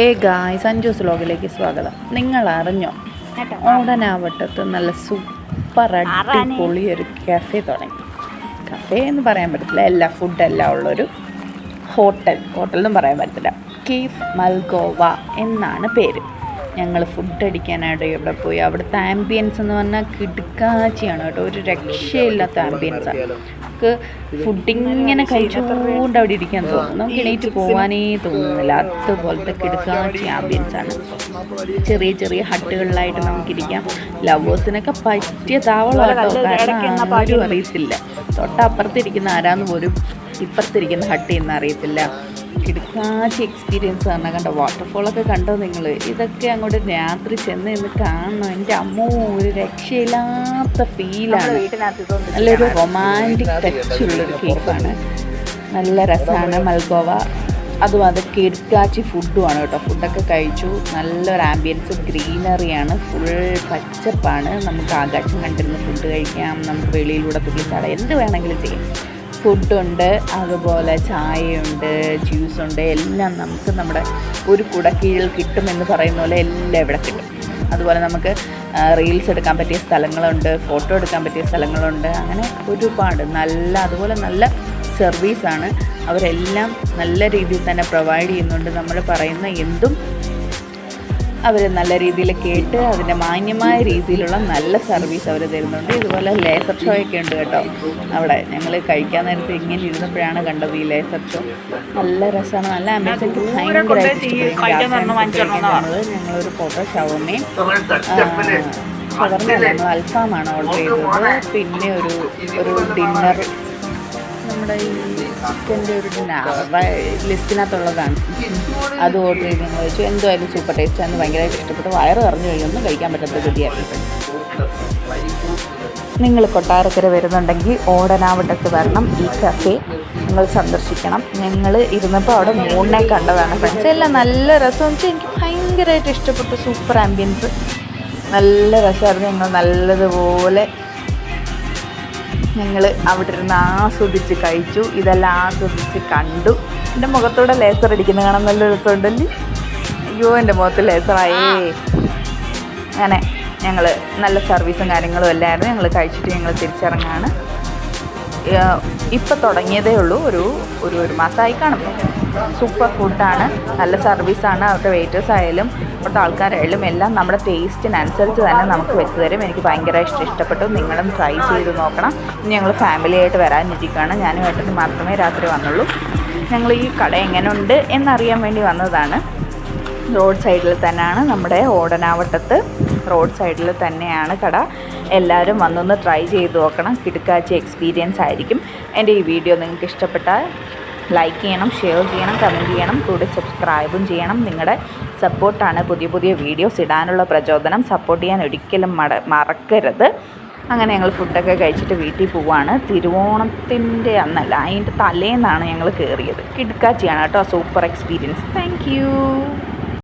ഹേ ഗായ് സഞ്ജൂസ് ലോഗിലേക്ക് സ്വാഗതം. നിങ്ങൾ അറിഞ്ഞോ ഓടനാവട്ടത്ത് നല്ല സൂപ്പർ അടിപൊളി ഒരു കഫേ തുടങ്ങി. കഫേ എന്ന് പറയാൻ പറ്റത്തില്ല എല്ലാ ഫുഡെല്ലാം ഉള്ളൊരു ഹോട്ടൽ ഹോട്ടൽ എന്നും പറയാൻ പറ്റത്തില്ല. കീഫ് മൽഗോവ എന്നാണ് പേര്. ഞങ്ങൾ ഫുഡ് അടിക്കാനായിട്ട് ഇവിടെ പോയി. അവിടുത്തെ ആംബിയൻസ് എന്ന് പറഞ്ഞാൽ കിടുക്കാച്ചിയാണ് കേട്ടോ. ഒരു രക്ഷയില്ലാത്ത ആംബിയൻസാണ് നമുക്ക് ഫുഡ് ഇങ്ങനെ കഴിച്ചുകൊണ്ട് അവിടെ ഇരിക്കാൻ തോന്നും. നമുക്ക് എണീറ്റ് പോകാനേ തോന്നുന്നില്ല അതുപോലത്തെ കിടക്കാച്ചി ആംബിയൻസ് ആണ്. ചെറിയ ചെറിയ ഹട്ടുകളിലായിട്ട് നമുക്കിരിക്കാം. ലവേഴ്സിനൊക്കെ പറ്റിയ താവളമാട്ടോ കാരണം ആരും അറിയത്തില്ല. തൊട്ടപ്പുറത്തിരിക്കുന്ന ആരാന്ന് പോലും ഇപ്പുറത്തിരിക്കുന്ന ഹട്ട് എന്ന് അറിയത്തില്ല. കിടക്കാച്ചി എക്സ്പീരിയൻസ് തന്നെ കണ്ട വാട്ടർഫോളൊക്കെ കണ്ടോ നിങ്ങൾ ഇതൊക്കെ അങ്ങോട്ട് രാത്രി ചെന്ന് നിന്ന് കാണണം. എന്റെ അമ്മോ ഒരു രക്ഷയില്ലാത്ത ഫീലാണ് നല്ലൊരു റൊമാന്റിക് ടച്ച് ഉള്ളൊരു കേക്കാണ് നല്ല രസമാണ് മൽഗോവ. അതും അത് കിടക്കാച്ചി ഫുഡുമാണ് കേട്ടോ. ഫുഡൊക്കെ കഴിച്ചു. നല്ലൊരു ആംബിയൻസ് ഗ്രീനറിയാണ് ഫുൾ പച്ചപ്പാണ്. നമുക്ക് ആകാശം കണ്ടിരുന്ന് ഫുഡ് കഴിക്കാം. നമുക്ക് വെളിയിലൂടെ തുള്ളിച്ചാടാം. എന്ത് വേണമെങ്കിലും ചെയ്യാം. ഫുഡുണ്ട് അതുപോലെ ചായയുണ്ട് ജ്യൂസുണ്ട് എല്ലാം നമുക്ക് നമ്മുടെ ഒരു കുടക്കീഴിൽ കിട്ടുമെന്ന് പറയുന്ന പോലെ എല്ലാം ഇവിടെ കിട്ടും. അതുപോലെ നമുക്ക് റീൽസ് എടുക്കാൻ പറ്റിയ സ്ഥലങ്ങളുണ്ട് ഫോട്ടോ എടുക്കാൻ പറ്റിയ സ്ഥലങ്ങളുണ്ട് അങ്ങനെ ഒരുപാട് നല്ല അതുപോലെ നല്ല സർവീസാണ് അവരെല്ലാം നല്ല രീതിയിൽ തന്നെ പ്രൊവൈഡ് ചെയ്യുന്നുണ്ട്. നമ്മൾ പറയുന്ന എന്തും അവർ നല്ല രീതിയിൽ കേട്ട് അതിന്റെ മാന്യമായ രീതിയിലുള്ള നല്ല സർവീസ് അവർ തരുന്നുണ്ട്. ഇതുപോലെ ലേസർ ഷോ ഒക്കെ ഉണ്ട് കേട്ടോ. അവിടെ ഞങ്ങൾ കഴിക്കാൻ നേരത്തെ ഇങ്ങനെ ഇരുന്നപ്പോഴാണ് കണ്ടത് ഈ ലേസർ ഷോ. നല്ല രസമാണ് നല്ല എനിക്ക് ഭയങ്കരമായിട്ട് ഞങ്ങളൊരു ഫോട്ടോ ഷവർമയും ഷവർമ നമ്മൾ അൽഫാമാണ് ഓർഡർ ചെയ്തത്. പിന്നെ ഒരു ഒരു ഡിന്നർ നമ്മുടെ ഈ ചിക്കന്റെ ഒരു ലിസ്റ്റിനകത്തുള്ളതാണ്. അത് ഓർഡർ ചെയ്ത് ഞങ്ങൾ വെച്ചു. എന്തായാലും സൂപ്പർ ടേസ്റ്റ് ആണ്. ഭയങ്കരമായിട്ട് ഇഷ്ടപ്പെട്ടു. വയറ് നിറഞ്ഞു കഴിഞ്ഞൊന്നും കഴിക്കാൻ പറ്റാത്ത ഗതിയായിരുന്നു നിങ്ങൾ കൊട്ടാരക്കര വരുന്നുണ്ടെങ്കിൽ ഓടനാവട്ടത്ത് വരണം. ഈ കഫേ നിങ്ങൾ സന്ദർശിക്കണം. ഞങ്ങൾ ഇരുന്നപ്പോൾ അവിടെ മൂന്നെ കണ്ടതാണ് ഫ്രണ്ട്സ് എല്ലാം നല്ല രസം. വെച്ചാൽ എനിക്ക് ഭയങ്കരമായിട്ട് ഇഷ്ടപ്പെട്ടു. സൂപ്പർ ആംബിയൻസ് നല്ല രസമായിരുന്നു. ഞങ്ങൾ നല്ലതുപോലെ ഞങ്ങൾ അവിടെ ഇരുന്ന് ആസ്വദിച്ച് കഴിച്ചു. ഇതെല്ലാം ആസ്വദിച്ച് കണ്ടു. എന്റെ മുഖത്തൂടെ ലേസർ അടിക്കുന്ന കാണാൻ നല്ല രസമുണ്ടല്ലേ? അയ്യോ എന്റെ മുഖത്ത് ലേസറായേ അങ്ങനെ ഞങ്ങൾ നല്ല സർവീസും കാര്യങ്ങളും എല്ലായിരുന്നു ഞങ്ങൾ കഴിച്ചിട്ട് ഞങ്ങൾ തിരിച്ചിറങ്ങാണ്. ഇപ്പം തുടങ്ങിയതേ ഉള്ളൂ. ഒരു ഒരു ഒരു മാസമായി കാണും സൂപ്പർ ഫുഡാണ് നല്ല സർവീസാണ് അവരുടെ വെയിറ്റേഴ്സ് ആയാലും അവിടുത്തെ ആൾക്കാരായാലും എല്ലാം നമ്മുടെ ടേസ്റ്റിനനുസരിച്ച് തന്നെ നമുക്ക് വെച്ച് തരും. എനിക്ക് ഭയങ്കര ഇഷ്ടം. ഇഷ്ടപ്പെട്ടു. നിങ്ങളും ട്രൈ ചെയ്ത് നോക്കണം. ഞങ്ങൾ ഫാമിലിയായിട്ട് വരാനിരിക്കുകയാണ് ഞാനും ഏട്ടന് മാത്രമേ രാത്രി വന്നുള്ളൂ. ഞങ്ങൾ ഈ കട എങ്ങനെയുണ്ട് എന്നറിയാൻ വേണ്ടി വന്നതാണ്. റോഡ് സൈഡിൽ തന്നെയാണ് നമ്മുടെ ഓടനാവട്ടത്ത്. റോഡ് സൈഡിൽ തന്നെയാണ് കട. എല്ലാവരും വന്നൊന്ന് ട്രൈ ചെയ്ത് നോക്കണം. കിടക്കാച്ച എക്സ്പീരിയൻസ് ആയിരിക്കും. എന്റെ ഈ വീഡിയോ നിങ്ങൾക്ക് ഇഷ്ടപ്പെട്ടാൽ ലൈക്ക് ചെയ്യണം ഷെയർ ചെയ്യണം കമന്റ് ചെയ്യണം കൂടെ സബ്സ്ക്രൈബും ചെയ്യണം. നിങ്ങളുടെ സപ്പോർട്ടാണ് പുതിയ പുതിയ വീഡിയോസ് ഇടാനുള്ള പ്രചോദനം. സപ്പോർട്ട് ചെയ്യാൻ ഒരിക്കലും മട മറക്കരുത്. അങ്ങനെ ഞങ്ങൾ ഫുഡൊക്കെ കഴിച്ചിട്ട് വീട്ടിൽ പോവാണ്. തിരുവോണത്തിന്റെ അന്നല്ല അതിന്റെ തലേന്നാണ് ഞങ്ങൾ കയറിയത്. കിടുക്കാച്ചിയാണ് കേട്ടോ. Super experience thank